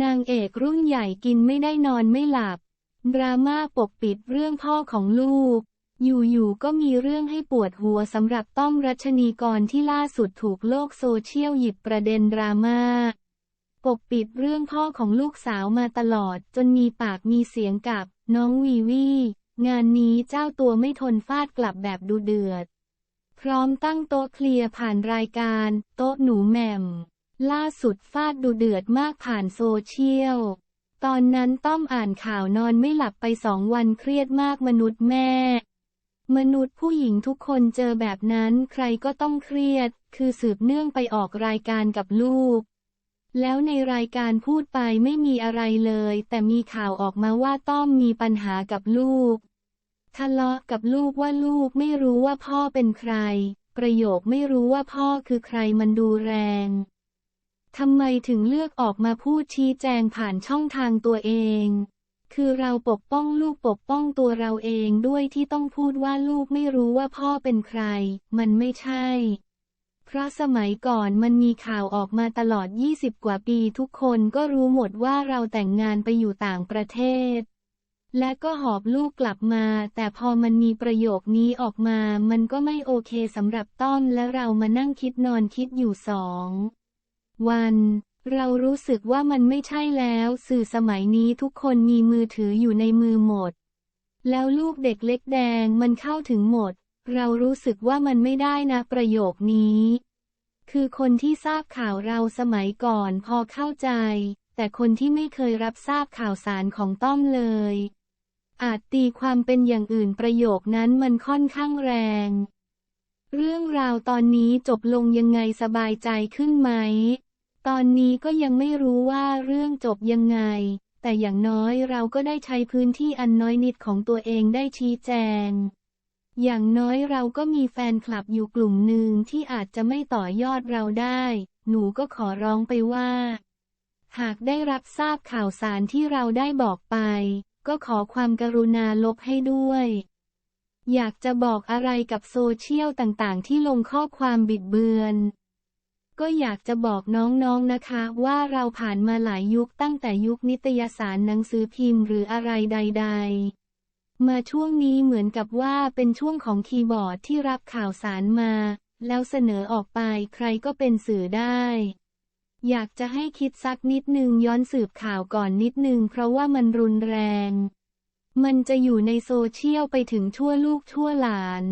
นางเอกรุ่นใหญ่กินไม่ได้นอนไม่หลับ ดราม่าปกปิดเรื่องพ่อของลูก อยู่ๆก็มีเรื่องให้ปวดหัวสำหรับต้อมรัชนีกรที่ล่าสุดถูกโลกโซเชียลหยิบประเด็นดราม่าปกปิดเรื่องพ่อของลูกสาวมาตลอด จนมีปากมีเสียงกับน้องวีวีงานนี้เจ้าตัวไม่ทนฟาดกลับแบบดูเดือด พร้อมตั้งโต๊ะเคลียร์ผ่านรายการ โต๊ะหนูแหม่ม ล่าสุดฟาดดูเดือดมากผ่านโซเชียล ตอนนั้นต้อมอ่านข่าวนอนไม่หลับไปสองวันเครียดมากมนุษย์แม่ มนุษย์ผู้หญิงทุกคนเจอแบบนั้นใครก็ต้องเครียด คือสืบเนื่องไปออกรายการกับลูก แล้วในรายการพูดไปไม่มีอะไรเลย แต่มีข่าวออกมาว่าต้อมมีปัญหากับลูก ทะเลาะกับลูกว่าลูกไม่รู้ว่าพ่อเป็นใคร ประโยคไม่รู้ว่าพ่อคือใครมันดูแรง ทำไมถึงเลือกออกมาพูดชี้แจงผ่านช่องทางตัวเอง คือเราปกป้องลูกปกป้องตัวเราเองด้วยที่ต้องพูดว่าลูกไม่รู้ว่าพ่อเป็นใคร มันไม่ใช่ เพราะสมัยก่อนมันมีข่าวออกมาตลอด 20 กว่าปีทุกคนก็รู้หมดว่าเราแต่งงานไปอยู่ต่างประเทศ และก็หอบลูกกลับมา แต่พอมันมีประโยคนี้ออกมา มันก็ไม่โอเคสำหรับต้อมและเรามานั่งคิดนอนคิดอยู่สอง วัน เรารู้สึกว่ามันไม่ใช่แล้ว สื่อสมัยนี้ทุกคนมีมือถืออยู่ในมือหมด แล้วลูกเด็กเล็กแดงมันเข้าถึงหมด เรารู้สึกว่ามันไม่ได้นะประโยคนี้ คือคนที่ทราบข่าวเราสมัยก่อนพอเข้าใจ แต่คนที่ไม่เคยรับทราบข่าวสารของต้อมเลย อาจตีความเป็นอย่างอื่นประโยคนั้นมันค่อนข้างแรงเรื่องราวตอนนี้จบลงยังไงสบายใจขึ้นไหม ตอนนี้ก็ยังไม่รู้ว่าเรื่องจบยังไง แต่อย่างน้อยเราก็ได้ใช้พื้นที่อันน้อยนิดของตัวเองได้ชี้แจง อย่างน้อยเราก็มีแฟนคลับอยู่กลุ่มหนึ่งที่อาจจะไม่ต่อยอดเราได้ หนูก็ขอร้องไปว่า หากได้รับทราบข่าวสารที่เราได้บอกไป ก็ขอความกรุณาลบให้ด้วยอยากจะบอกอะไรกับโซเชียลต่างๆ ที่ลงข้อความบิดเบือน ก็อยากจะบอกน้องๆนะคะว่าเราผ่านมาหลายยุคตั้งแต่ยุคนิตยสารหนังสือพิมพ์หรืออะไรใด ๆ มาช่วงนี้เหมือนกับว่าเป็นช่วงของคีย์บอร์ดที่รับข่าวสารมา แล้วเสนอออกไปใครก็เป็นสื่อได้ อยากจะให้คิดสักนิดนึงย้อนสืบข่าวก่อนนิดนึงเพราะว่ามันรุนแรง มันจะอยู่ในโซเชียลไปถึงชั่วลูกชั่วหลาน